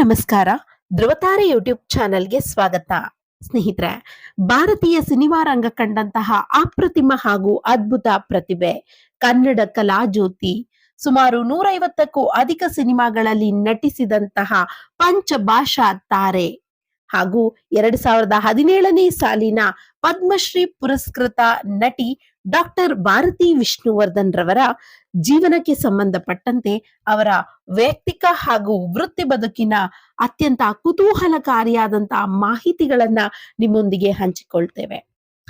ನಮಸ್ಕಾರ. ಧ್ರುವತಾರೆ ಯೂಟ್ಯೂಬ್ ಚಾನೆಲ್ಗೆ ಸ್ವಾಗತ. ಸ್ನೇಹಿತರೆ, ಭಾರತೀಯ ಸಿನಿಮಾ ರಂಗ ಕಂಡಂತಹ ಅಪ್ರತಿಮ ಹಾಗೂ ಅದ್ಭುತ ಪ್ರತಿಭೆ, ಕನ್ನಡ ಕಲಾ ಜ್ಯೋತಿ, ಸುಮಾರು ನೂರೈವತ್ತಕ್ಕೂ ಅಧಿಕ ಸಿನಿಮಾಗಳಲ್ಲಿ ನಟಿಸಿದಂತಹ ಪಂಚಭಾಷಾ ತಾರೆ ಹಾಗೂ ಎರಡ್ ಸಾವಿರದ ಹದಿನೇಳನೇ ಸಾಲಿನ ಪದ್ಮಶ್ರೀ ಪುರಸ್ಕೃತ ನಟಿ ಡಾಕ್ಟರ್ ಭಾರತಿ ವಿಷ್ಣುವರ್ಧನ್ ರವರ ಜೀವನಕ್ಕೆ ಸಂಬಂಧಪಟ್ಟಂತೆ ಅವರ ವೈಯಕ್ತಿಕ ಹಾಗೂ ವೃತ್ತಿ ಬದುಕಿನ ಅತ್ಯಂತ ಕುತೂಹಲಕಾರಿಯಾದಂತಹ ಮಾಹಿತಿಗಳನ್ನ ನಿಮ್ಮೊಂದಿಗೆ ಹಂಚಿಕೊಳ್ತೇವೆ.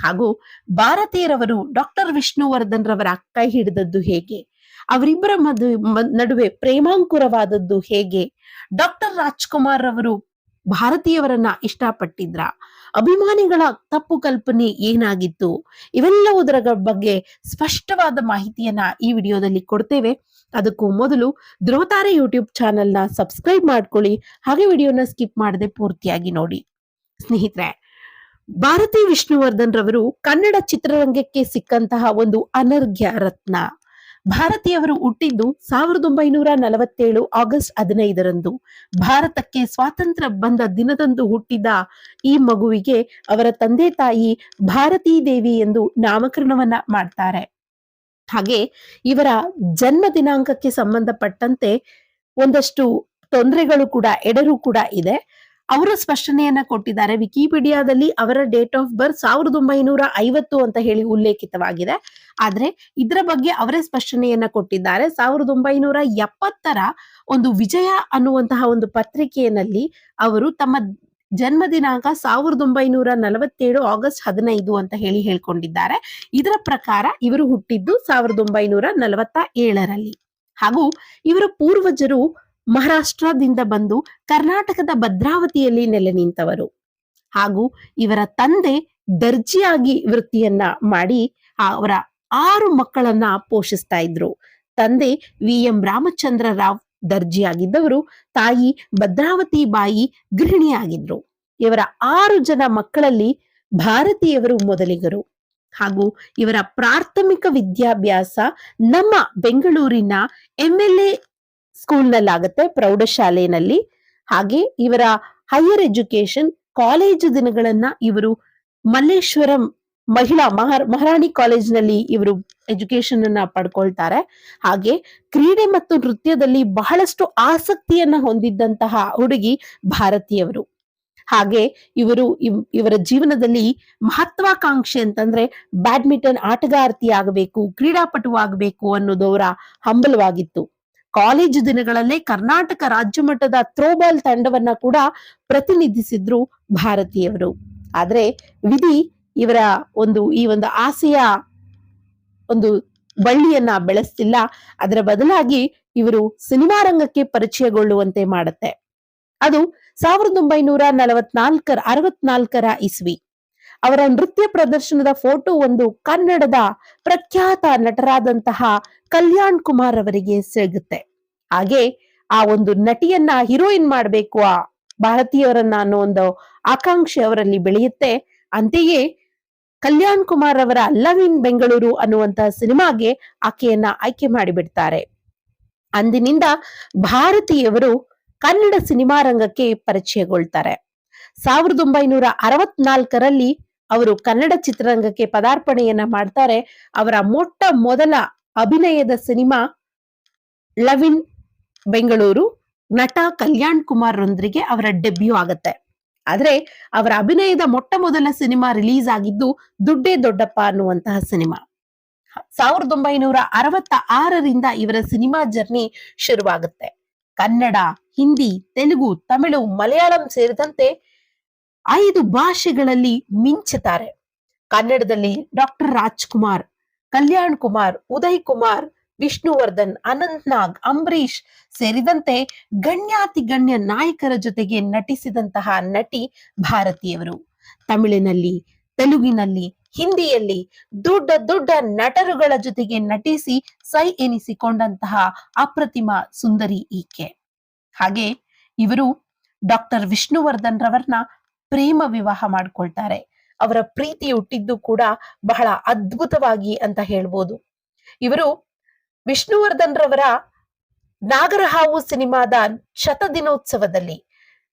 ಹಾಗೂ ಭಾರತೀಯರವರು ಡಾಕ್ಟರ್ ವಿಷ್ಣುವರ್ಧನ್ ರವರ ಕೈ ಹಿಡಿದದ್ದು ಹೇಗೆ? ಅವರಿಬ್ಬರ ಮದು ನಡುವೆ ಪ್ರೇಮಾಂಕುರವಾದದ್ದು ಹೇಗೆ? ಡಾಕ್ಟರ್ ರಾಜ್ಕುಮಾರ್ ರವರು ಭಾರತೀಯವರನ್ನ ಇಷ್ಟಪಟ್ಟಿದ್ರ? ಅಭಿಮಾನಿಗಳ ತಪ್ಪು ಕಲ್ಪನೆ ಏನಾಗಿತ್ತು? ಇವೆಲ್ಲವುದರ ಬಗ್ಗೆ ಸ್ಪಷ್ಟವಾದ ಮಾಹಿತಿಯನ್ನ ಈ ವಿಡಿಯೋದಲ್ಲಿ ಕೊಡ್ತೇವೆ. ಅದಕ್ಕೂ ಮೊದಲು ಧ್ರುವತಾರೆ ಯೂಟ್ಯೂಬ್ ಚಾನೆಲ್ನ ಸಬ್ಸ್ಕ್ರೈಬ್ ಮಾಡ್ಕೊಳ್ಳಿ. ಹಾಗೆ ವಿಡಿಯೋನ ಸ್ಕಿಪ್ ಮಾಡದೆ ಪೂರ್ತಿಯಾಗಿ ನೋಡಿ. ಸ್ನೇಹಿತರೆ, ಭಾರತಿ ವಿಷ್ಣುವರ್ಧನ್ ರವರು ಕನ್ನಡ ಚಿತ್ರರಂಗಕ್ಕೆ ಸಿಕ್ಕಂತಹ ಒಂದು ಅನರ್ಘ್ಯ ರತ್ನ. ಭಾರತೀಯವರು ಹುಟ್ಟಿದ್ದು ಸಾವಿರದ ಒಂಬೈನೂರ ನಲವತ್ತೇಳು ಆಗಸ್ಟ್ ಹದಿನೈದರಂದು. ಭಾರತಕ್ಕೆ ಸ್ವಾತಂತ್ರ್ಯ ಬಂದ ದಿನದಂದು ಹುಟ್ಟಿದ ಈ ಮಗುವಿಗೆ ಅವರ ತಂದೆ ತಾಯಿ ಭಾರತೀ ದೇವಿ ಎಂದು ನಾಮಕರಣವನ್ನ ಮಾಡ್ತಾರೆ. ಹಾಗೆ ಇವರ ಜನ್ಮ ದಿನಾಂಕಕ್ಕೆ ಸಂಬಂಧಪಟ್ಟಂತೆ ಒಂದಷ್ಟು ತೊಂದರೆಗಳು ಕೂಡ, ಎಡರು ಕೂಡ ಇದೆ. ಅವರು ಸ್ಪಷ್ಟನೆಯನ್ನ ಕೊಟ್ಟಿದ್ದಾರೆ. ವಿಕಿಪೀಡಿಯಾದಲ್ಲಿ ಅವರ ಡೇಟ್ ಆಫ್ ಬರ್ತ್ ಸಾವಿರದ ಒಂಬೈನೂರ ಐವತ್ತು ಅಂತ ಹೇಳಿ ಉಲ್ಲೇಖಿತವಾಗಿದೆ. ಆದ್ರೆ ಇದರ ಬಗ್ಗೆ ಅವರೇ ಸ್ಪಷ್ಟನೆಯನ್ನ ಕೊಟ್ಟಿದ್ದಾರೆ. ಸಾವಿರದ ಒಂಬೈನೂರ ಎಪ್ಪತ್ತರ ಒಂದು ವಿಜಯ ಅನ್ನುವಂತಹ ಒಂದು ಪತ್ರಿಕೆಯಲ್ಲಿ ಅವರು ತಮ್ಮ ಜನ್ಮ ದಿನಾಂಕ ಸಾವಿರದ ಒಂಬೈನೂರ ನಲವತ್ತೇಳು ಆಗಸ್ಟ್ ಹದಿನೈದು ಅಂತ ಹೇಳಿ ಹೇಳ್ಕೊಂಡಿದ್ದಾರೆ. ಇದರ ಪ್ರಕಾರ ಇವರು ಹುಟ್ಟಿದ್ದು ಸಾವಿರದ ಒಂಬೈನೂರ ನಲವತ್ತ ಏಳರಲ್ಲಿ. ಹಾಗೂ ಇವರ ಪೂರ್ವಜರು ಮಹಾರಾಷ್ಟ್ರದಿಂದ ಬಂದು ಕರ್ನಾಟಕದ ಭದ್ರಾವತಿಯಲ್ಲಿ ನೆಲೆ ನಿಂತವರು. ಹಾಗೂ ಇವರ ತಂದೆ ದರ್ಜಿಯಾಗಿ ವೃತ್ತಿಯನ್ನ ಮಾಡಿ ಅವರ ಆರು ಮಕ್ಕಳನ್ನ ಪೋಷಿಸ್ತಾ ಇದ್ರು. ತಂದೆ ವಿ ಎಂ ರಾಮಚಂದ್ರ ರಾವ್ ದರ್ಜಿಯಾಗಿದ್ದವರು, ತಾಯಿ ಭದ್ರಾವತಿ ಬಾಯಿ ಗೃಹಿಣಿಯಾಗಿದ್ರು. ಇವರ ಆರು ಜನ ಮಕ್ಕಳಲ್ಲಿ ಭಾರತೀಯವರು ಮೊದಲಿಗರು. ಹಾಗೂ ಇವರ ಪ್ರಾಥಮಿಕ ವಿದ್ಯಾಭ್ಯಾಸ ನಮ್ಮ ಬೆಂಗಳೂರಿನ ಎಂ ಎಲ್ ಎ ಸ್ಕೂಲ್ನಲ್ಲಾಗತ್ತೆ ಪ್ರೌಢಶಾಲೆಯಲ್ಲಿ ಹಾಗೆ ಇವರ ಹೈಯರ್ ಎಜುಕೇಶನ್ ಕಾಲೇಜು ದಿನಗಳನ್ನ ಇವರು ಮಲ್ಲೇಶ್ವರಂ ಮಹಿಳಾ ಮಹಾರ್, ಮಹಾರಾಣಿ ಕಾಲೇಜಿನಲ್ಲಿ ಇವರು ಎಜುಕೇಶನ್ ಅನ್ನ ಪಡ್ಕೊಳ್ತಾರೆ. ಹಾಗೆ ಕ್ರೀಡೆ ಮತ್ತು ನೃತ್ಯದಲ್ಲಿ ಬಹಳಷ್ಟು ಆಸಕ್ತಿಯನ್ನ ಹೊಂದಿದ್ದಂತಹ ಹುಡುಗಿ ಭಾರತೀಯವರು. ಹಾಗೆ ಇವರು ಇವ್- ಇವರ ಜೀವನದಲ್ಲಿ ಮಹತ್ವಾಕಾಂಕ್ಷೆ ಅಂತಂದ್ರೆ ಬ್ಯಾಡ್ಮಿಂಟನ್ ಆಟಗಾರ್ತಿ ಆಗಬೇಕು, ಕ್ರೀಡಾಪಟು ಆಗಬೇಕು ಅನ್ನೋದು ಅವರ ಹಂಬಲವಾಗಿತ್ತು. ಕಾಲೇಜು ದಿನಗಳಲ್ಲೇ ಕರ್ನಾಟಕ ರಾಜ್ಯ ಮಟ್ಟದ ಥ್ರೋಬಾಲ್ ತಂಡವನ್ನ ಕೂಡ ಪ್ರತಿನಿಧಿಸಿದ್ರು ಭಾರತೀಯವರು ಆದ್ರೆ ವಿಧಿ ಇವರ ಒಂದು ಈ ಒಂದು ಆಸೆಯ ಒಂದು ಬಳ್ಳಿಯನ್ನ ಬೆಳೆಸ್ತಿಲ್ಲ. ಅದರ ಬದಲಾಗಿ ಇವರು ಸಿನಿಮಾ ರಂಗಕ್ಕೆ ಪರಿಚಯಗೊಳ್ಳುವಂತೆ ಮಾಡುತ್ತೆ. ಅದು ಸಾವಿರದ ಒಂಬೈನೂರ ನಲವತ್ನಾಲ್ಕರ, ಅರವತ್ನಾಲ್ಕರ ಇಸ್ವಿ. ಅವರ ನೃತ್ಯ ಪ್ರದರ್ಶನದ ಫೋಟೋ ಒಂದು ಕನ್ನಡದ ಪ್ರಖ್ಯಾತ ನಟರಾದಂತಹ ಕಲ್ಯಾಣ್ ಕುಮಾರ್ ಅವರಿಗೆ ಸಿಗುತ್ತೆ. ಹಾಗೆ ಆ ಒಂದು ನಟಿಯನ್ನ ಹೀರೋಯಿನ್ ಮಾಡಬೇಕು ಆ ಭಾರತೀಯವರನ್ನ ಅನ್ನೋ ಒಂದು ಆಕಾಂಕ್ಷೆ ಅವರಲ್ಲಿ ಬೆಳೆಯುತ್ತೆ. ಅಂತೆಯೇ ಕಲ್ಯಾಣ್ ಕುಮಾರ್ ಅವರ ಲವ್ ಇನ್ ಬೆಂಗಳೂರು ಅನ್ನುವಂತಹ ಸಿನಿಮಾಗೆ ಆಕೆಯನ್ನ ಆಯ್ಕೆ ಮಾಡಿಬಿಡ್ತಾರೆ. ಅಂದಿನಿಂದ ಭಾರತೀಯವರು ಕನ್ನಡ ಸಿನಿಮಾ ರಂಗಕ್ಕೆ ಪರಿಚಯಗೊಳ್ತಾರೆ. ಸಾವಿರದ ಒಂಬೈನೂರ ಅರವತ್ನಾಲ್ಕರಲ್ಲಿ ಅವರು ಕನ್ನಡ ಚಿತ್ರರಂಗಕ್ಕೆ ಪದಾರ್ಪಣೆಯನ್ನ ಮಾಡ್ತಾರೆ. ಅವರ ಮೊಟ್ಟ ಮೊದಲ ಅಭಿನಯದ ಸಿನಿಮಾ ಲವ್ ಇನ್ ಬೆಂಗಳೂರು, ನಟ ಕಲ್ಯಾಣ್ ಕುಮಾರ್ ರೊಂದಿಗೆ ಅವರ ಡೆಬ್ಯೂ ಆಗುತ್ತೆ. ಆದ್ರೆ ಅವರ ಅಭಿನಯದ ಮೊಟ್ಟ ಮೊದಲ ಸಿನಿಮಾ ರಿಲೀಸ್ ಆಗಿದ್ದು ದುಡ್ಡೇ ದೊಡ್ಡಪ್ಪ ಅನ್ನುವಂತಹ ಸಿನಿಮಾ. ಸಾವಿರದ ಒಂಬೈನೂರ ಅರವತ್ತ ಆರರಿಂದ ಇವರ ಸಿನಿಮಾ ಜರ್ನಿ ಶುರುವಾಗುತ್ತೆ. ಕನ್ನಡ, ಹಿಂದಿ, ತೆಲುಗು, ತಮಿಳು, ಮಲಯಾಳಂ ಸೇರಿದಂತೆ ಐದು ಭಾಷೆಗಳಲ್ಲಿ ಮಿಂಚುತ್ತಾರೆ. ಕನ್ನಡದಲ್ಲಿ ಡಾಕ್ಟರ್ ರಾಜ್ಕುಮಾರ್, ಕಲ್ಯಾಣ್ ಕುಮಾರ್, ಉದಯ್ ಕುಮಾರ್, ವಿಷ್ಣುವರ್ಧನ್, ಅನಂತ್ ನಾಗ್ ಅಂಬರೀಶ್ ಸೇರಿದಂತೆ ಗಣ್ಯಾತಿ ಗಣ್ಯ ನಾಯಕರ ಜೊತೆಗೆ ನಟಿಸಿದಂತಹ ನಟಿ ಭಾರತೀಯವರು. ತಮಿಳಿನಲ್ಲಿ, ತೆಲುಗಿನಲ್ಲಿ, ಹಿಂದಿಯಲ್ಲಿ ದೊಡ್ಡ ದೊಡ್ಡ ನಟರುಗಳ ಜೊತೆಗೆ ನಟಿಸಿ ಸೈ ಎನಿಸಿಕೊಂಡಂತಹ ಅಪ್ರತಿಮ ಸುಂದರಿ ಈಕೆ. ಹಾಗೆ ಇವರು ಡಾಕ್ಟರ್ ವಿಷ್ಣುವರ್ಧನ್ ರವರ್ನ ಪ್ರೇಮ ವಿವಾಹ ಮಾಡ್ಕೊಳ್ತಾರೆ. ಅವರ ಪ್ರೀತಿ ಹುಟ್ಟಿದ್ದು ಕೂಡ ಬಹಳ ಅದ್ಭುತವಾಗಿ ಅಂತ ಹೇಳ್ಬೋದು. ಇವರು ವಿಷ್ಣುವರ್ಧನ್ ರವರ ನಾಗರಹಾವು ಸಿನಿಮಾದ ಶತದಿನೋತ್ಸವದಲ್ಲಿ,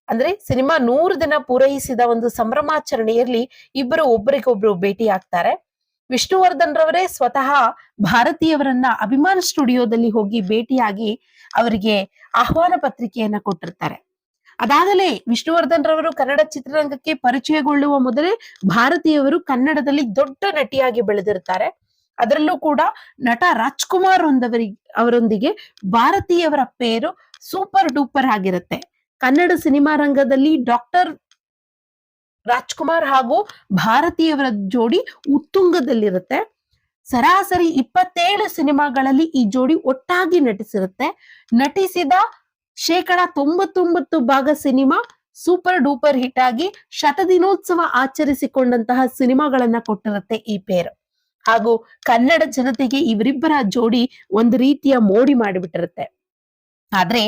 ಅಂದ್ರೆ ಸಿನಿಮಾ ನೂರು ದಿನ ಪೂರೈಸಿದ ಒಂದು ಸಂಭ್ರಮಾಚರಣೆಯಲ್ಲಿ ಇಬ್ಬರು ಒಬ್ಬರಿಗೊಬ್ರು ಭೇಟಿ ಆಗ್ತಾರೆ ವಿಷ್ಣುವರ್ಧನ್ ರವರೇ ಸ್ವತಃ ಭಾರತೀಯವರನ್ನ ಅಭಿಮಾನ್ ಸ್ಟುಡಿಯೋದಲ್ಲಿ ಹೋಗಿ ಭೇಟಿಯಾಗಿ ಅವರಿಗೆ ಆಹ್ವಾನ ಪತ್ರಿಕೆಯನ್ನ ಕೊಟ್ಟಿರ್ತಾರೆ. ಅದಾಗಲೇ ವಿಷ್ಣುವರ್ಧನ್ ರವರು ಕನ್ನಡ ಚಿತ್ರರಂಗಕ್ಕೆ ಪರಿಚಯಗೊಳ್ಳುವ ಮೊದಲೇ ಭಾರತೀಯವರು ಕನ್ನಡದಲ್ಲಿ ದೊಡ್ಡ ನಟಿಯಾಗಿ ಬೆಳೆದಿರ್ತಾರೆ. ಅದರಲ್ಲೂ ಕೂಡ ನಟ ರಾಜ್ಕುಮಾರ್ ಒಂದವರಿ, ಅವರೊಂದಿಗೆ ಭಾರತೀಯವರ ಪೇರು ಸೂಪರ್ ಡೂಪರ್ ಆಗಿರುತ್ತೆ. ಕನ್ನಡ ಸಿನಿಮಾ ರಂಗದಲ್ಲಿ ಡಾಕ್ಟರ್ ರಾಜ್ಕುಮಾರ್ ಹಾಗೂ ಭಾರತೀಯವರ ಜೋಡಿ ಉತ್ತುಂಗದಲ್ಲಿರುತ್ತೆ. ಸರಾಸರಿ ಇಪ್ಪತ್ತೇಳು ಸಿನಿಮಾಗಳಲ್ಲಿ ಈ ಜೋಡಿ ಒಟ್ಟಾಗಿ ನಟಿಸಿರುತ್ತೆ. ನಟಿಸಿದ ಶೇಕಡ ತೊಂಬತ್ತೊಂಬತ್ತು ಭಾಗ ಸಿನಿಮಾ ಸೂಪರ್ ಡೂಪರ್ ಹಿಟ್ ಆಗಿ ಶತದಿನೋತ್ಸವ ಆಚರಿಸಿಕೊಂಡಂತಹ ಸಿನಿಮಾಗಳನ್ನ ಕೊಟ್ಟಿರುತ್ತೆ ಈ ಪೇರ್ ಹಾಗೂ ಕನ್ನಡ ಜನತೆಗೆ ಇವರಿಬ್ಬರ ಜೋಡಿ ಒಂದು ರೀತಿಯ ಮೋಡಿ ಮಾಡಿಬಿಟ್ಟಿರುತ್ತೆ. ಆದ್ರೆ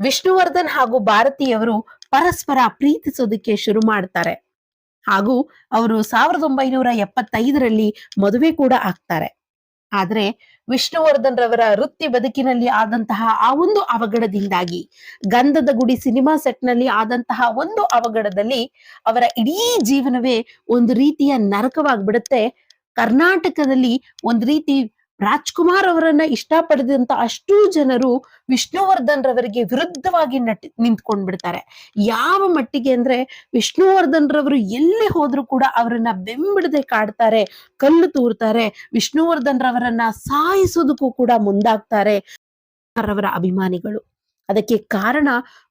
ವಿಷ್ಣುವರ್ಧನ್ ಹಾಗೂ ಭಾರತೀಯವರು ಪರಸ್ಪರ ಪ್ರೀತಿಸೋದಕ್ಕೆ ಶುರು ಮಾಡ್ತಾರೆ. ಹಾಗೂ ಅವರು ಸಾವಿರದ ಒಂಬೈನೂರ ಎಪ್ಪತ್ತೈದರಲ್ಲಿ ಮದುವೆ ಕೂಡ ಆಗ್ತಾರೆ. ಆದ್ರೆ ವಿಷ್ಣುವರ್ಧನ್ ರವರ ವೃತ್ತಿ ಬದುಕಿನಲ್ಲಿ ಆದಂತಹ ಆ ಒಂದು ಅವಘಡದಿಂದಾಗಿ, ಗಂಧದ ಗುಡಿ ಸಿನಿಮಾ ಸೆಟ್ನಲ್ಲಿ ಆದಂತಹ ಒಂದು ಅವಘಡದಲ್ಲಿ ಅವರ ಇಡೀ ಜೀವನವೇ ಒಂದು ರೀತಿಯ ನರಕವಾಗ್ಬಿಡುತ್ತೆ. ಕರ್ನಾಟಕದಲ್ಲಿ ಒಂದು ರೀತಿ ರಾಜ್ಕುಮಾರ್ ಅವರನ್ನ ಇಷ್ಟಪಡದಂತ ಅಷ್ಟು ಜನರು ವಿಷ್ಣುವರ್ಧನ್ ರವರಿಗೆ ವಿರುದ್ಧವಾಗಿ ನಟಿ ನಿಂತ್ಕೊಂಡ್ ಬಿಡ್ತಾರೆ ಯಾವ ಮಟ್ಟಿಗೆ ಅಂದ್ರೆ ವಿಷ್ಣುವರ್ಧನ್ ರವರು ಎಲ್ಲಿ ಹೋದ್ರು ಕೂಡ ಅವರನ್ನ ಬೆಂಬಿಡದೆ ಕಾಡ್ತಾರೆ, ಕಲ್ಲು ತೂರ್ತಾರೆ, ವಿಷ್ಣುವರ್ಧನ್ ರವರನ್ನ ಸಾಯಿಸೋದಕ್ಕೂ ಕೂಡ ಮುಂದಾಗ್ತಾರೆ ರವರ ಅಭಿಮಾನಿಗಳು. ಅದಕ್ಕೆ ಕಾರಣ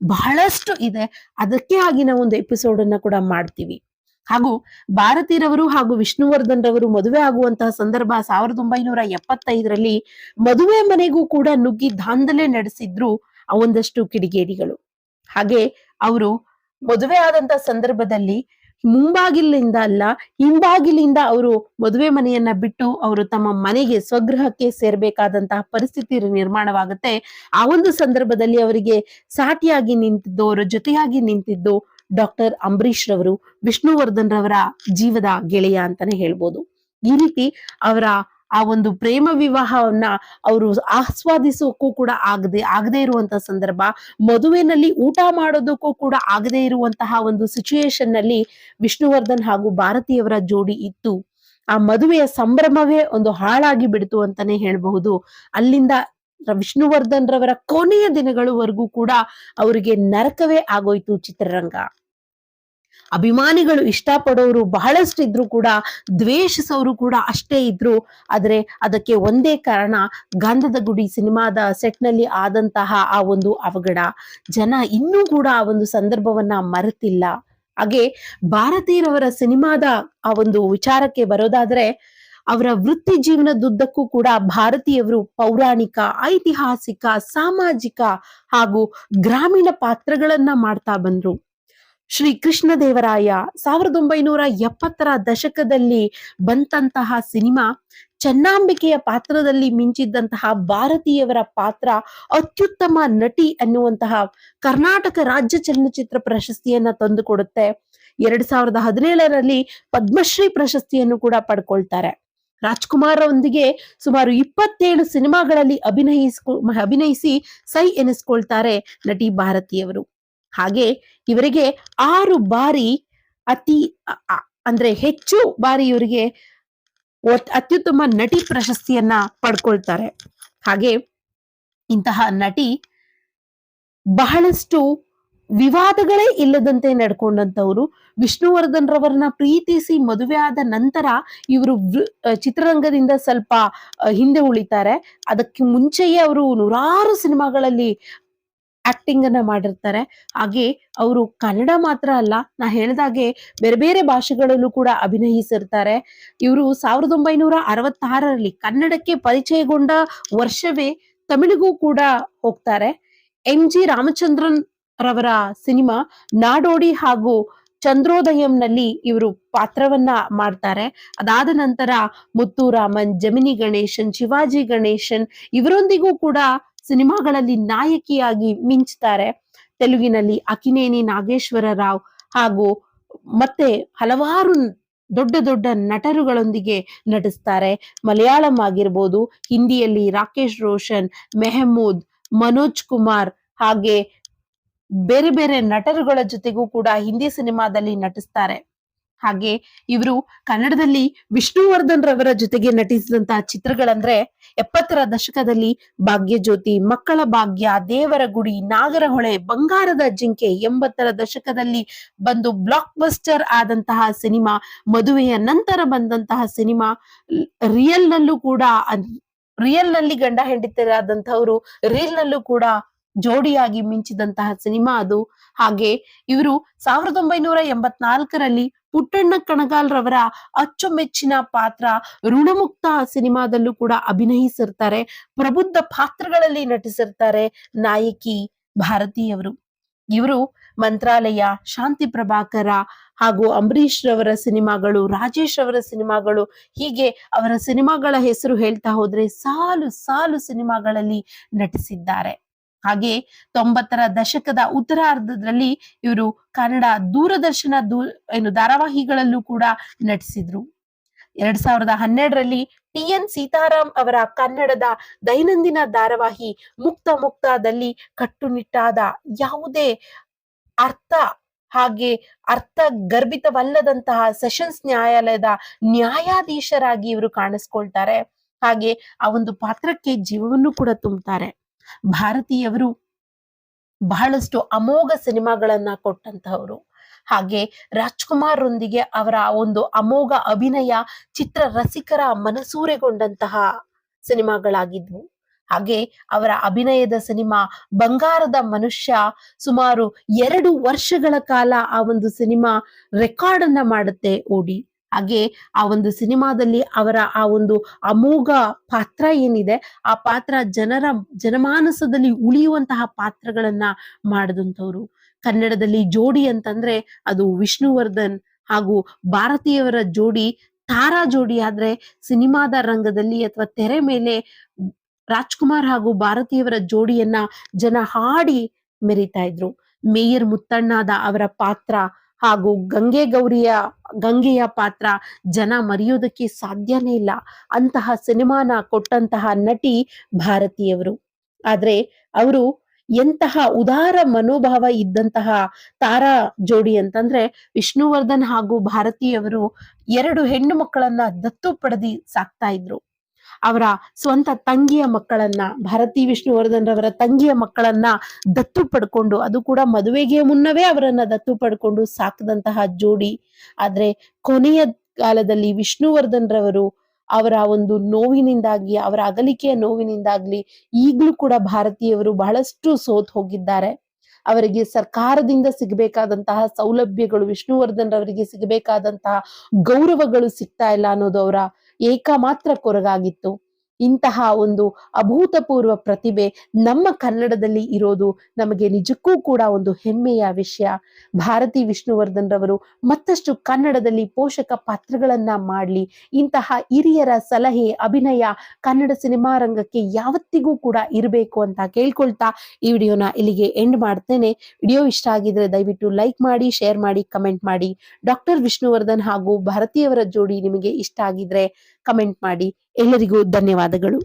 ಬಹಳಷ್ಟು ಇದೆ. ಅದಕ್ಕೆ ಆಗಿನ ಒಂದು ಎಪಿಸೋಡ್ ಅನ್ನ ಕೂಡ ಮಾಡ್ತೀವಿ. ಹಾಗೂ ಭಾರತೀರವರು ಹಾಗೂ ವಿಷ್ಣುವರ್ಧನ್ ರವರು ಮದುವೆ ಆಗುವಂತಹ ಸಂದರ್ಭ ಸಾವಿರದ ಒಂಬೈನೂರ ಎಪ್ಪತ್ತೈದರಲ್ಲಿ ಮದುವೆ ಮನೆಗೂ ಕೂಡ ನುಗ್ಗಿ ದಾಂಧಲೆ ನಡೆಸಿದ್ರು ಒಂದಷ್ಟು ಕಿಡಿಗೇಡಿಗಳು. ಹಾಗೆ ಅವರು ಮದುವೆ ಆದಂತ ಸಂದರ್ಭದಲ್ಲಿ ಮುಂಬಾಗಿಲಿಂದ ಅಲ್ಲ, ಹಿಂಬಾಗಿಲಿಂದ ಅವರು ಮದುವೆ ಮನೆಯನ್ನ ಬಿಟ್ಟು ಅವರು ತಮ್ಮ ಮನೆಗೆ ಸ್ವಗೃಹಕ್ಕೆ ಸೇರ್ಬೇಕಾದಂತಹ ಪರಿಸ್ಥಿತಿ ನಿರ್ಮಾಣವಾಗುತ್ತೆ. ಆ ಒಂದು ಸಂದರ್ಭದಲ್ಲಿ ಅವರಿಗೆ ಸಾಟಿಯಾಗಿ ನಿಂತಿದ್ದು, ಅವರ ಜೊತೆಯಾಗಿ ನಿಂತಿದ್ದು ಡಾಕ್ಟರ್ ಅಂಬರೀಶ್ ರವರು ವಿಷ್ಣುವರ್ಧನ್ ರವರ ಜೀವದ ಗೆಳೆಯ ಅಂತಾನೆ ಹೇಳ್ಬೋದು. ಈ ರೀತಿ ಅವರ ಆ ಒಂದು ಪ್ರೇಮ ವಿವಾಹವನ್ನ ಅವರು ಆಸ್ವಾದಿಸೋಕ್ಕೂ ಕೂಡ ಆಗದೆ ಆಗದೆ ಇರುವಂತಹ ಸಂದರ್ಭ, ಮದುವೆನಲ್ಲಿ ಊಟ ಮಾಡೋದಕ್ಕೂ ಕೂಡ ಆಗದೆ ಇರುವಂತಹ ಒಂದು ಸಿಚುಯೇಷನ್ನಲ್ಲಿ ವಿಷ್ಣುವರ್ಧನ್ ಹಾಗೂ ಭಾರತೀಯವರ ಜೋಡಿ ಇತ್ತು ಆ ಮದುವೆಯ ಸಂಭ್ರಮವೇ ಒಂದು ಹಾಳಾಗಿ ಬಿಡ್ತು ಅಂತಾನೆ ಹೇಳಬಹುದು. ಅಲ್ಲಿಂದ ವಿಷ್ಣುವರ್ಧನ್ ರವರ ಕೊನೆಯ ದಿನಗಳವರೆಗೂ ಕೂಡ ಅವರಿಗೆ ನರಕವೇ ಆಗೋಯ್ತು ಚಿತ್ರರಂಗ. ಅಭಿಮಾನಿಗಳು ಇಷ್ಟಪಡೋರು ಬಹಳಷ್ಟು ಇದ್ರು ಕೂಡ, ದ್ವೇಷಿಸೋರು ಕೂಡ ಅಷ್ಟೇ ಇದ್ರು. ಆದರೆ ಅದಕ್ಕೆ ಒಂದೇ ಕಾರಣ, ಗಂಧದ ಗುಡಿ ಸಿನಿಮಾದ ಸೆಟ್ನಲ್ಲಿ ಆದಂತಹ ಆ ಒಂದು ಅವಘಡ. ಜನ ಇನ್ನೂ ಕೂಡ ಆ ಒಂದು ಸಂದರ್ಭವನ್ನ ಮರೆತಿಲ್ಲ. ಹಾಗೆ ಭಾರತೀಯರವರ ಸಿನಿಮಾದ ಆ ಒಂದು ವಿಚಾರಕ್ಕೆ ಬರೋದಾದ್ರೆ, ಅವರ ವೃತ್ತಿ ಜೀವನದುದ್ದಕ್ಕೂ ಕೂಡ ಭಾರತೀಯವರು ಪೌರಾಣಿಕ, ಐತಿಹಾಸಿಕ, ಸಾಮಾಜಿಕ ಹಾಗೂ ಗ್ರಾಮೀಣ ಪಾತ್ರಗಳನ್ನ ಮಾಡ್ತಾ ಬಂದ್ರು. ಶ್ರೀ ಕೃಷ್ಣ ದೇವರಾಯ ಸಾವಿರದ ಒಂಬೈನೂರ ಎಪ್ಪತ್ತರ ದಶಕದಲ್ಲಿ ಬಂದಂತಹ ಸಿನಿಮಾ, ಚೆನ್ನಾಂಬಿಕೆಯ ಪಾತ್ರದಲ್ಲಿ ಮಿಂಚಿದ್ದಂತಹ ಭಾರತೀಯವರ ಪಾತ್ರ ಅತ್ಯುತ್ತಮ ನಟಿ ಅನ್ನುವಂತಹ ಕರ್ನಾಟಕ ರಾಜ್ಯ ಚಲನಚಿತ್ರ ಪ್ರಶಸ್ತಿಯನ್ನ ತಂದುಕೊಡುತ್ತೆ. ಎರಡ್ ಸಾವಿರದ ಹದಿನೇಳರಲ್ಲಿ ಪದ್ಮಶ್ರೀ ಪ್ರಶಸ್ತಿಯನ್ನು ಕೂಡ ಪಡ್ಕೊಳ್ತಾರೆ. ರಾಜ್ಕುಮಾರ್ ಅವರೊಂದಿಗೆ ಸುಮಾರು ಇಪ್ಪತ್ತೇಳು ಸಿನಿಮಾಗಳಲ್ಲಿ ಅಭಿನಯಿಸ್ಕೊ, ಅಭಿನಯಿಸಿ ಸೈ ಎನಿಸ್ಕೊಳ್ತಾರೆ ನಟಿ ಭಾರತೀಯವರು. ಹಾಗೆ ಇವರಿಗೆ ಆರು ಬಾರಿ ಅತಿ ಅಂದ್ರೆ ಹೆಚ್ಚು ಬಾರಿ ಇವರಿಗೆ ಅತ್ಯುತ್ತಮ ನಟಿ ಪ್ರಶಸ್ತಿಯನ್ನ ಪಡ್ಕೊಳ್ತಾರೆ. ಹಾಗೆ ಇಂತಹ ನಟಿ ಬಹಳಷ್ಟು ವಿವಾದಗಳೇ ಇಲ್ಲದಂತೆ ನಡ್ಕೊಂಡಂತವ್ರು ವಿಷ್ಣುವರ್ಧನ್ ರವರನ್ನ ಪ್ರೀತಿಸಿ ಮದುವೆ ಆದ ನಂತರ ಇವರು ಚಿತ್ರರಂಗದಿಂದ ಸ್ವಲ್ಪ ಹಿಂದೆ ಉಳಿತಾರೆ. ಅದಕ್ಕೆ ಮುಂಚೆಯೇ ಅವರು ನೂರಾರು ಸಿನಿಮಾಗಳಲ್ಲಿ ಆಕ್ಟಿಂಗ್ ಅನ್ನ ಮಾಡಿರ್ತಾರೆ. ಹಾಗೆ ಅವರು ಕನ್ನಡ ಮಾತ್ರ ಅಲ್ಲ, ನಾ ಹೇಳ್ದಾಗೆ ಬೇರೆ ಬೇರೆ ಭಾಷೆಗಳಲ್ಲೂ ಕೂಡ ಅಭಿನಯಿಸಿರ್ತಾರೆ. ಇವರು ಸಾವಿರದ ಒಂಬೈನೂರ ಅರವತ್ತಾರರಲ್ಲಿ ಕನ್ನಡಕ್ಕೆ ಪರಿಚಯಗೊಂಡ ವರ್ಷವೇ ತಮಿಳಿಗೂ ಕೂಡ ಹೋಗ್ತಾರೆ. ಎಂ ಜಿ ರಾಮಚಂದ್ರನ್ ರವರ ಸಿನಿಮಾ ನಾಡೋಡಿ ಹಾಗೂ ಚಂದ್ರೋದಯಂನಲ್ಲಿ ಇವರು ಪಾತ್ರವನ್ನ ಮಾಡ್ತಾರೆ. ಅದಾದ ನಂತರ ಮುತ್ತುರಾಮನ್, ಜಮಿನಿ ಗಣೇಶನ್, ಶಿವಾಜಿ ಗಣೇಶನ್, ಇವರೊಂದಿಗೂ ಕೂಡ ಸಿನಿಮಾಗಳಲ್ಲಿ ನಾಯಕಿಯಾಗಿ ಮಿಂಚ್ತಾರೆ ತೆಲುಗಿನಲ್ಲಿ ಅಕಿನೇನಿ ನಾಗೇಶ್ವರ ರಾವ್ ಹಾಗೂ ಮತ್ತೆ ಹಲವಾರು ದೊಡ್ಡ ದೊಡ್ಡ ನಟರುಗಳೊಂದಿಗೆ ನಟಿಸ್ತಾರೆ. ಮಲಯಾಳಂ ಆಗಿರ್ಬೋದು, ಹಿಂದಿಯಲ್ಲಿ ರಾಕೇಶ್ ರೋಷನ್, ಮೆಹಮೂದ್, ಮನೋಜ್ ಕುಮಾರ್ ಹಾಗೆ ಬೇರೆ ಬೇರೆ ನಟರುಗಳ ಜೊತೆಗೂ ಕೂಡ ಹಿಂದಿ ಸಿನಿಮಾದಲ್ಲಿ ನಟಿಸ್ತಾರೆ. ಹಾಗೆ ಇವರು ಕನ್ನಡದಲ್ಲಿ ವಿಷ್ಣುವರ್ಧನ್ ರವರ ಜೊತೆಗೆ ನಟಿಸಿದಂತಹ ಚಿತ್ರಗಳಂದ್ರೆ ಎಪ್ಪತ್ತರ ದಶಕದಲ್ಲಿ ಭಾಗ್ಯಜ್ಯೋತಿ, ಮಕ್ಕಳ ಭಾಗ್ಯ, ದೇವರ ಗುಡಿ, ನಾಗರಹೊಳೆ, ಬಂಗಾರದ ಜಿಂಕೆ ಎಂಬತ್ತರ ದಶಕದಲ್ಲಿ ಬಂದು ಬ್ಲಾಕ್ ಬಸ್ಟರ್ ಆದಂತಹ ಸಿನಿಮಾ, ಮದುವೆಯ ನಂತರ ಬಂದಂತಹ ಸಿನಿಮಾ ರಿಯಲ್ ನಲ್ಲೂ ಕೂಡ ರಿಯಲ್ನಲ್ಲಿ ಗಂಡ ಹೆಂಡತಿರಾದಂತಹವರು ರಿಯಲ್ ನಲ್ಲೂ ಕೂಡ ಜೋಡಿಯಾಗಿ ಮಿಂಚಿದಂತಹ ಸಿನಿಮಾ ಅದು. ಹಾಗೆ ಇವರು ಸಾವಿರದ ಒಂಬೈನೂರ ಎಂಬತ್ನಾಲ್ಕರಲ್ಲಿ ಪುಟ್ಟಣ್ಣ ಕಣಗಾಲ್ ರವರ ಅಚ್ಚುಮೆಚ್ಚಿನ ಪಾತ್ರ ಋಣಮುಕ್ತ ಸಿನಿಮಾದಲ್ಲೂ ಕೂಡ ಅಭಿನಯಿಸಿರ್ತಾರೆ, ಪ್ರಬುದ್ಧ ಪಾತ್ರಗಳಲ್ಲಿ ನಟಿಸಿರ್ತಾರೆ ನಾಯಕಿ ಭಾರತೀಯವರು. ಇವರು ಮಂತ್ರಾಲಯ ಶಾಂತಿ ಪ್ರಭಾಕರ ಹಾಗೂ ಅಂಬರೀಷ್ ರವರ ಸಿನಿಮಾಗಳು, ರಾಜೇಶ್ ಅವರ ಸಿನಿಮಾಗಳು, ಹೀಗೆ ಅವರ ಸಿನಿಮಾಗಳ ಹೆಸರು ಹೇಳ್ತಾ ಹೋದ್ರೆ ಸಾಲು ಸಾಲು ಸಿನಿಮಾಗಳಲ್ಲಿ ನಟಿಸಿದ್ದಾರೆ. ಹಾಗೆ ತೊಂಬತ್ತರ ದಶಕದ ಉತ್ತರಾರ್ಧದಲ್ಲಿ ಇವರು ಕನ್ನಡ ದೂರದರ್ಶನ ದೂ, ಏನು ಧಾರಾವಾಹಿಗಳಲ್ಲೂ ಕೂಡ ನಟಿಸಿದ್ರು. ಎರಡ್ ಸಾವಿರದ ಹನ್ನೆರಡರಲ್ಲಿ ಟಿ ಎನ್ ಸೀತಾರಾಮ್ ಅವರ ಕನ್ನಡದ ದೈನಂದಿನ ಧಾರಾವಾಹಿ ಮುಕ್ತ ಮುಕ್ತದಲ್ಲಿ ಕಟ್ಟುನಿಟ್ಟಾದ ಯಾವುದೇ ಅರ್ಥ ಹಾಗೆ ಅರ್ಥ ಗರ್ಭಿತವಲ್ಲದಂತಹ ಸೆಷನ್ಸ್ ನ್ಯಾಯಾಲಯದ ನ್ಯಾಯಾಧೀಶರಾಗಿ ಇವರು ಕಾಣಿಸ್ಕೊಳ್ತಾರೆ. ಹಾಗೆ ಆ ಒಂದು ಪಾತ್ರಕ್ಕೆ ಜೀವವನ್ನು ಕೂಡ ತುಂಬುತ್ತಾರೆ ಭಾರತೀಯವರು ಬಹಳಷ್ಟು ಅಮೋಘ ಸಿನಿಮಾಗಳನ್ನ ಕೊಟ್ಟಂತಹವರು. ಹಾಗೆ ರಾಜ್ಕುಮಾರ್ ರೊಂದಿಗೆ ಅವರ ಒಂದು ಅಮೋಘ ಅಭಿನಯ ಚಿತ್ರ ರಸಿಕರ ಮನಸೂರೆಗೊಂಡಂತಹ ಸಿನಿಮಾಗಳಾಗಿದ್ವು. ಹಾಗೆ ಅವರ ಅಭಿನಯದ ಸಿನಿಮಾ ಬಂಗಾರದ ಮನುಷ್ಯ ಸುಮಾರು ಎರಡು ವರ್ಷಗಳ ಕಾಲ ಆ ಒಂದು ಸಿನಿಮಾ ರೆಕಾರ್ಡ್ ಅನ್ನ ಮಾಡುತ್ತೆ ಓಡಿ. ಹಾಗೆ ಆ ಒಂದು ಸಿನಿಮಾದಲ್ಲಿ ಅವರ ಆ ಒಂದು ಅಮೋಘ ಪಾತ್ರ ಏನಿದೆ, ಆ ಪಾತ್ರ ಜನರ ಜನಮಾನಸದಲ್ಲಿ ಉಳಿಯುವಂತಹ ಪಾತ್ರಗಳನ್ನ ಮಾಡಿದಂಥವ್ರು. ಕನ್ನಡದಲ್ಲಿ ಜೋಡಿ ಅಂತಂದ್ರೆ ಅದು ವಿಷ್ಣುವರ್ಧನ್ ಹಾಗೂ ಭಾರತೀಯವರ ಜೋಡಿ, ತಾರಾ ಜೋಡಿ ಆದ್ರೆ ಸಿನಿಮಾದ ರಂಗದಲ್ಲಿ ಅಥವಾ ತೆರೆ ಮೇಲೆ ರಾಜ್ಕುಮಾರ್ ಹಾಗೂ ಭಾರತೀಯವರ ಜೋಡಿಯನ್ನ ಜನ ಹಾಡಿ ಮೆರಿತಾ ಇದ್ರು. ಮೇಯರ್ ಮುತ್ತಣ್ಣಾದ ಅವರ ಪಾತ್ರ ಹಾಗೂ ಗಂಗೆ ಗೌರಿಯ, ಗಂಗೆಯ ಪಾತ್ರ ಜನ ಮರೆಯೋದಕ್ಕೆ ಸಾಧ್ಯನೇ ಇಲ್ಲ. ಅಂತಹ ಸಿನಿಮಾನ ಕೊಟ್ಟಂತಹ ನಟಿ ಭಾರತೀಯವರು. ಆದ್ರೆ ಅವರು ಎಂತಹ ಉದಾರ ಮನೋಭಾವ ಇದ್ದಂತಹ ತಾರಾ ಜೋಡಿ ಅಂತಂದ್ರೆ ವಿಷ್ಣುವರ್ಧನ್ ಹಾಗೂ ಭಾರತೀಯವರು ಎರಡು ಹೆಣ್ಣು ಮಕ್ಕಳನ್ನ ದತ್ತು ಪಡೆದಿ ಸಾಕ್ತಾ ಇದ್ರು. ಅವರ ಸ್ವಂತ ತಂಗಿಯ ಮಕ್ಕಳನ್ನ, ಭಾರತಿ ವಿಷ್ಣುವರ್ಧನ್ ರವರ ತಂಗಿಯ ಮಕ್ಕಳನ್ನ ದತ್ತು ಪಡ್ಕೊಂಡು, ಅದು ಕೂಡ ಮದುವೆಗೆ ಮುನ್ನವೇ ಅವರನ್ನ ದತ್ತು ಪಡ್ಕೊಂಡು ಸಾಕದಂತಹ ಜೋಡಿ. ಆದ್ರೆ ಕೊನೆಯ ಕಾಲದಲ್ಲಿ ವಿಷ್ಣುವರ್ಧನ್ ರವರು ಅವರ ಒಂದು ನೋವಿನಿಂದಾಗಿ ಅವರ ಅಗಲಿಕೆಯ ನೋವಿನಿಂದಾಗ್ಲಿ ಈಗಲೂ ಕೂಡ ಭಾರತೀಯವರು ಬಹಳಷ್ಟು ಸೋತ್ ಹೋಗಿದ್ದಾರೆ. ಅವರಿಗೆ ಸರ್ಕಾರದಿಂದ ಸಿಗಬೇಕಾದಂತಹ ಸೌಲಭ್ಯಗಳು, ವಿಷ್ಣುವರ್ಧನ್ ರವರಿಗೆ ಸಿಗಬೇಕಾದಂತಹ ಗೌರವಗಳು ಸಿಗ್ತಾ ಇಲ್ಲ ಅನ್ನೋದು ಅವರ ಏಕಮಾತ್ರ ಕೊರಗಾಗಿತ್ತು. ಇಂತಹ ಒಂದು ಅಭೂತಪೂರ್ವ ಪ್ರತಿಭೆ ನಮ್ಮ ಕನ್ನಡದಲ್ಲಿ ಇರೋದು ನಮಗೆ ನಿಜಕ್ಕೂ ಕೂಡ ಒಂದು ಹೆಮ್ಮೆಯ ವಿಷಯ. ಭಾರತಿ ವಿಷ್ಣುವರ್ಧನ್ ರವರು ಮತ್ತಷ್ಟು ಕನ್ನಡದಲ್ಲಿ ಪೋಷಕ ಪಾತ್ರಗಳನ್ನ ಮಾಡ್ಲಿ. ಇಂತಹ ಹಿರಿಯರ ಸಲಹೆ, ಅಭಿನಯ ಕನ್ನಡ ಸಿನಿಮಾ ರಂಗಕ್ಕೆ ಯಾವತ್ತಿಗೂ ಕೂಡ ಇರಬೇಕು ಅಂತ ಕೇಳ್ಕೊಳ್ತಾ ಈ ವಿಡಿಯೋನ ಇಲ್ಲಿಗೆ ಎಂಡ್ ಮಾಡ್ತೇನೆ. ವಿಡಿಯೋ ಇಷ್ಟ ಆಗಿದ್ರೆ ದಯವಿಟ್ಟು ಲೈಕ್ ಮಾಡಿ ಶೇರ್ ಮಾಡಿ ಕಮೆಂಟ್ ಮಾಡಿ. ಡಾಕ್ಟರ್ ವಿಷ್ಣುವರ್ಧನ್ ಹಾಗೂ ಭಾರತೀಯವರ ಜೋಡಿ ನಿಮಗೆ ಇಷ್ಟ ಆಗಿದ್ರೆ ಕಮೆಂಟ್ ಮಾಡಿ. ಎಲ್ಲರಿಗೂ ಧನ್ಯವಾದಗಳು.